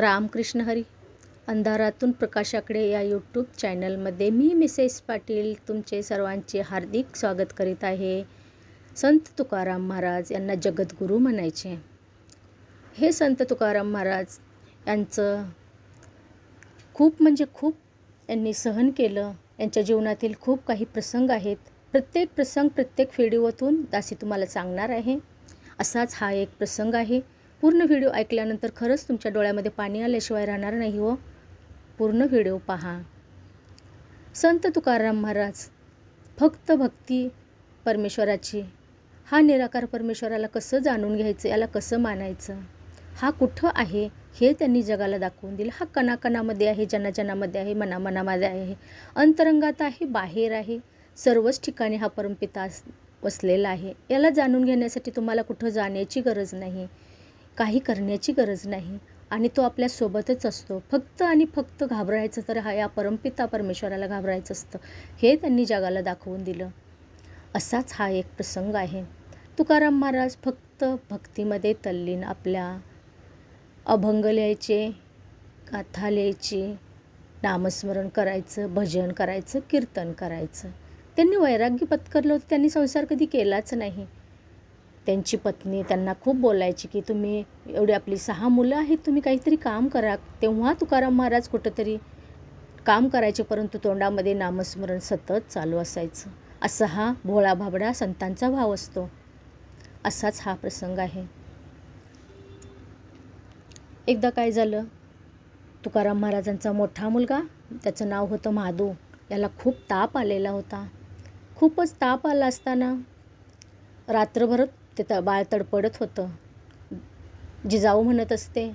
रामकृष्ण हरी अंधारातून प्रकाशाकडे या यूट्यूब चॅनलमध्ये मी मिसेस पाटील तुमचे सर्वांचे हार्दिक स्वागत करीत आहे. संत तुकाराम महाराज यांना जगद्गुरू म्हणायचे. हे संत तुकाराम महाराज यांचं खूप म्हणजे खूप यांनी सहन केलं. यांच्या जीवनातील खूप काही प्रसंग आहेत. प्रत्येक प्रसंग प्रत्येक व्हिडिओतून दासी तुम्हाला सांगणार आहे. असाच हा एक प्रसंग आहे. पूर्ण व्हिडिओ ऐकल्यानंतर खरंच तुमच्या डोळ्यामध्ये पाणी आल्याशिवाय राहणार नाही हो. पूर्ण व्हिडिओ पहा. संत तुकाराम महाराज फक्त भक्ती परमेश्वराची हा निराकार परमेश्वराला कसं जाणून घ्यायचं याला कसं मानायचं हा कुठं आहे हे त्यांनी जगाला दाखवून दिलं. हा कणाकणामध्ये आहे जनाजनामध्ये आहे मनामनामध्ये आहे अंतरंगात आहे बाहेर आहे सर्वच ठिकाणी हा परमपिता अस- वसलेला आहे. याला जाणून घेण्यासाठी तुम्हाला कुठं जाण्याची गरज नाही. काही करण्याची गरज नाही आणि तो आपल्यासोबतच असतो. फक्त आणि फक्त घाबरायचं तर हा या परमपिता परमेश्वराला घाबरायचं असतं हे त्यांनी जगाला दाखवून दिलं. असाच हा एक प्रसंग आहे. तुकाराम महाराज फक्त भक्तीमध्ये तल्लीन आपल्या अभंग लिहायचे गाथा लिहायची नामस्मरण करायचं भजन करायचं कीर्तन करायचं. त्यांनी वैराग्य पत्करलं होतं त्यांनी संसार कधी केलाच नाही. त्यांची पत्नी त्यांना खूप बोलायची की तुम्ही एवढी आपली सहा मुलं आहेत तुम्ही काहीतरी काम करा. तेव्हा तुकाराम महाराज कुठंतरी काम करायचे परंतु तोंडामध्ये नामस्मरण सतत चालू असायचं. असा हा भोळा भाबडा संतांचा भाव असतो. असाच हा प्रसंग आहे. एकदा काय झालं? तुकाराम महाराजांचा मोठा मुलगा त्याचं नाव होतं महादू याला खूप ताप आलेला होता. खूपच ताप आला असताना रात्रभर ते त बाळ तडपडत होतं. जिजाऊ म्हणत असते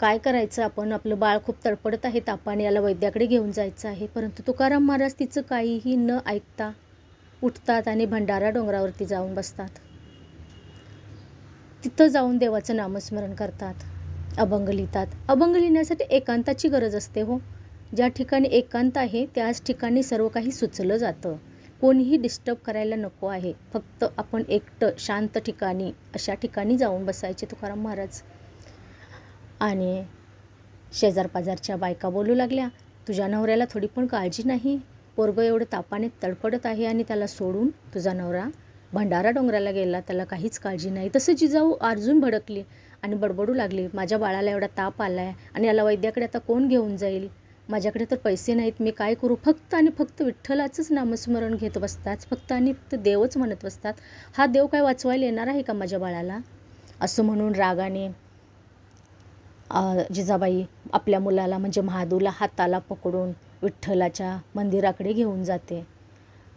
काय करायचं आपण? आपलं बाळ खूप तडपडत आहे तापाने याला वैद्याकडे घेऊन जायचं आहे. परंतु तुकाराम महाराज तिचं काहीही न ऐकता उठतात आणि भंडारा डोंगरावरती जाऊन बसतात. तिथं जाऊन देवाचं नामस्मरण करतात. अभंग लिहितात. अभंग लिहिण्यासाठी एकांताची गरज असते हो. ज्या ठिकाणी एकांत आहे त्याच ठिकाणी सर्व काही सुचलं जातं. कोणीही डिस्टर्ब करायला नको आहे. फक्त आपण एकटं शांत ठिकाणी अशा ठिकाणी जाऊन बसायचे तुकाराम महाराज. आणि शेजारपाजारच्या बायका बोलू लागल्या तुझ्या नवऱ्याला थोडी पण काळजी नाही. पोरगं एवढं तापाने तडपडत आहे आणि त्याला सोडून तुझा नवरा भंडारा डोंगराला गेला. त्याला काहीच काळजी नाही. तसं जिजाऊ अर्जून भडकली आणि बडबडू लागली. माझ्या बाळाला एवढा ताप आला आहे आणि याला वैद्याकडे आता कोण घेऊन जाईल? माझ्याकडे तर पैसे नाहीत मी काय करू? फक्त आणि फक्त विठ्ठलाचंच नामस्मरण घेत बसतात. फक्त आणि फक्त देवच म्हणत बसतात. हा देव काय वाचवायला येणार आहे का माझ्या बाळाला? असं म्हणून रागाने जिजाबाई आपल्या मुलाला म्हणजे महादूला हाताला पकडून विठ्ठलाच्या मंदिराकडे घेऊन जाते.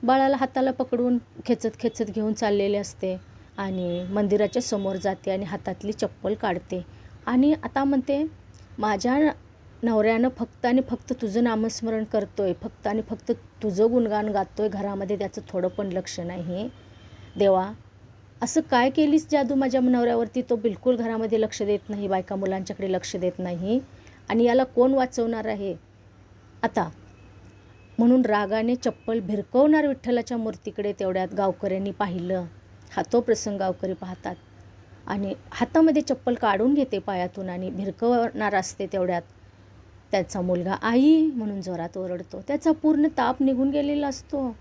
बाळाला हाताला पकडून खेचत खेचत घेऊन चाललेले असते आणि मंदिराच्या समोर जाते आणि हातातली चप्पल काढते. आणि आता म्हणते माझ्या नवऱ्यानं फक्त आणि फक्त तुझं नामस्मरण करतो आहे फक्त आणि फक्त तुझं गुणगान गातो आहे घरामध्ये त्याचं थोडं पण लक्ष नाही. देवा असं काय केलीस जादू माझ्या नवऱ्यावरती? तो बिलकुल घरामध्ये लक्ष देत नाही बायका मुलांच्याकडे लक्ष देत नाही. आणि याला कोण वाचवणार आहे? आता म्हणून रागाने चप्पल भिरकवणार विठ्ठलाच्या मूर्तीकडे तेवढ्यात गावकऱ्यांनी पाहिलं. हा तो प्रसंग गावकरी पाहतात. आणि हातामध्ये चप्पल काढून घेते पायातून आणि भिरकवणार असते तेवढ्यात. त्याचा मुलगा आई म्हणून जोरात ओरडतो. त्याचा पूर्ण ताप निघून गेलेला असतो.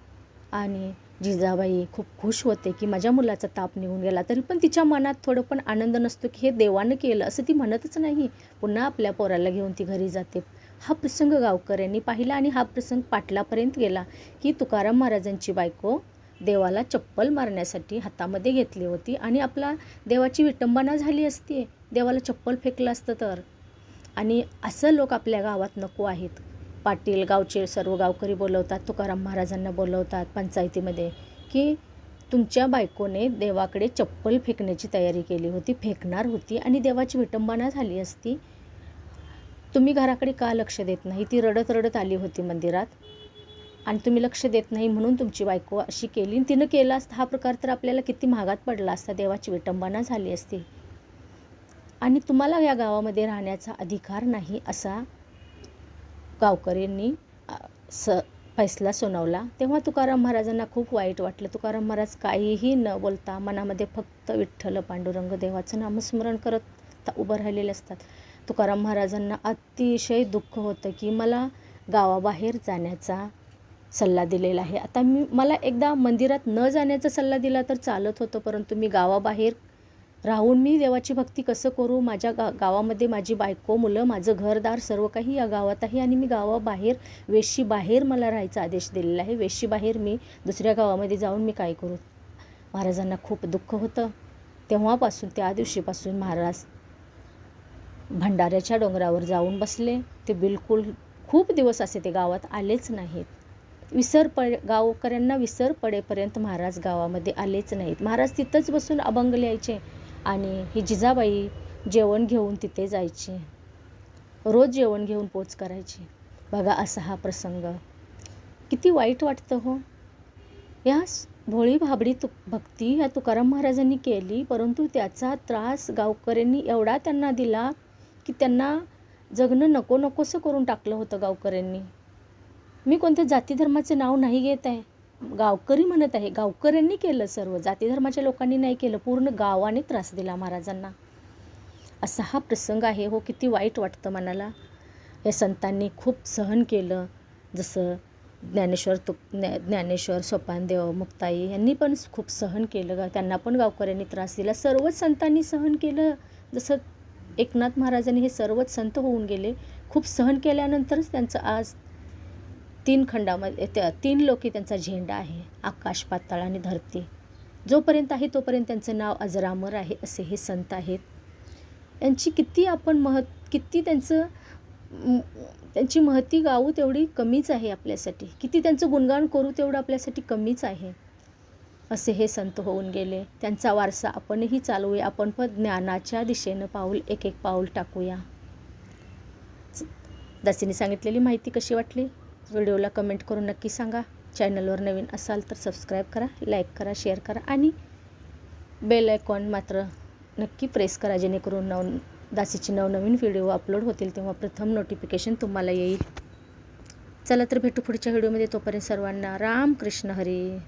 आणि जिजाबाई खूप खुश होते की माझ्या मुलाचा ताप निघून गेला. तरी पण तिच्या मनात थोडं पण आनंद नसतो की हे देवानं केलं असं ती म्हणतच नाही. पुन्हा आपल्या पोराला घेऊन ती घरी जाते. हा प्रसंग गावकऱ्यांनी पाहिला आणि हा प्रसंग पाटलापर्यंत गेला की तुकाराम महाराजांची बायको देवाला चप्पल मारण्यासाठी हातामध्ये घेतली होती आणि आपला देवाची विटंबना झाली असती. देवाला चप्पल फेकलं असतं तर? आणि असं लोक आपल्या गावात नको आहेत. पाटील गावचे सर्व गावकरी बोलवतात तुकाराम महाराजांना बोलवतात पंचायतीमध्ये की तुमच्या बायकोने देवाकडे चप्पल फेकण्याची तयारी केली होती फेकणार होती आणि देवाची विटंबना झाली असती. तुम्ही घराकडे का लक्ष देत नाही? ती रडत रडत आली होती मंदिरात. आणि तुम्ही लक्ष देत नाही म्हणून तुमची बायको अशी केली. आणि तिनं केला असता हा प्रकार तर आपल्याला किती महागात पडला असता देवाची विटंबना झाली असती. आणि तुम्हाला या गावामध्ये राहण्याचा अधिकार नाही असा गावकऱ्यांनी स फैसला सुनावला. तेव्हा तुकाराम महाराजांना खूप वाईट वाटलं. तुकाराम महाराज काहीही न बोलता मनामध्ये फक्त विठ्ठल पांडुरंग देवाचं नामस्मरण करत त- उभं राहिलेले असतात. तुकाराम महाराजांना अतिशय दुःख होतं की मला गावाबाहेर जाण्याचा सल्ला दिलेला आहे. आता मी मला एकदा मंदिरात न जाण्याचा सल्ला दिला तर चालत होतं परंतु मी गावाबाहेर राहून मी देवाची भक्ती कसं करू? माझ्या गा गावामध्ये माझी बायको मुलं माझं घरदार सर्व काही या गावात आहे आणि मी गावाबाहेर वेशीबाहेर मला राहायचा आदेश दिलेला आहे. वेशीबाहेर मी दुसऱ्या गावामध्ये जाऊन मी काय करू? महाराजांना खूप दुःख होतं. तेव्हापासून त्या दिवशीपासून महाराज भंडाऱ्याच्या डोंगरावर जाऊन बसले. ते बिलकुल खूप दिवस असे ते गावात आलेच नाहीत. विसर पड गावकऱ्यांना विसर पडेपर्यंत महाराज गावामध्ये आलेच नाहीत. महाराज तिथंच बसून अभंग लिहायचे. आणि ही जिजाबाई जेवण घेऊन तिथे जायची. रोज जेवण घेऊन पोच करायची. बघा असा हा प्रसंग. किती वाईट वाटतं हो. या भोळी भाबडी तु भक्ती ह्या तुकाराम महाराजांनी केली परंतु त्याचा त्रास गावकऱ्यांनी एवढा त्यांना दिला की त्यांना जगणं नको नकोसं करून टाकलं होतं गावकऱ्यांनी. मी कोणत्या जाती धर्माचे नाव नाही घेत आहे. गावकरी म्हणत आहे गावकऱ्यांनी केलं सर्व जाती धर्माच्या लोकांनी नाही केलं पूर्ण गावाने त्रास दिला महाराजांना. असा हा प्रसंग आहे हो किती वाईट वाटतं मनाला. या संतांनी खूप सहन केलं जसं ज्ञानेश्वर तुक ज्ञा ज्ञानेश्वर सोपानदेव मुक्ताई यांनी पण खूप सहन केलं गा त्यांना पण गावकऱ्यांनी त्रास दिला. सर्वच संतांनी सहन केलं जसं एकनाथ महाराजांनी हे सर्वच संत होऊन गेले खूप सहन केल्यानंतरच त्यांचं आज तीन खंडामध्ये त्या तीन लोकी त्यांचा झेंडा आहे आकाश पाताळ आणि धरती. जोपर्यंत आहे तोपर्यंत त्यांचं नाव अजरामर आहे असे हे संत आहेत. यांची किती आपण महत् किती त्यांचं त्यांची महती गाऊ तेवढी कमीच आहे आपल्यासाठी. किती त्यांचं गुणगान करू तेवढं आपल्यासाठी कमीच आहे. असे हे संत होऊन गेले. त्यांचा वारसा आपणही चालवूया. आपण पण ज्ञानाच्या दिशेनं पाऊल एक एक पाऊल टाकूया. दासीने सांगितलेली माहिती कशी वाटली? व्हिडिओला कमेंट करून नक्की सांगा. चॅनलवर नवीन असाल तर सबस्क्राईब करा लाईक करा शेअर करा आणि बेल आयकॉन मात्र नक्की प्रेस करा जेणेकरून नव दासीचे नवनवीन व्हिडिओ अपलोड होतील तेव्हा प्रथम नोटिफिकेशन तुम्हाला येईल. चला तर भेटू पुढच्या व्हिडिओमध्ये. तोपर्यंत सर्वांना रामकृष्ण हरी.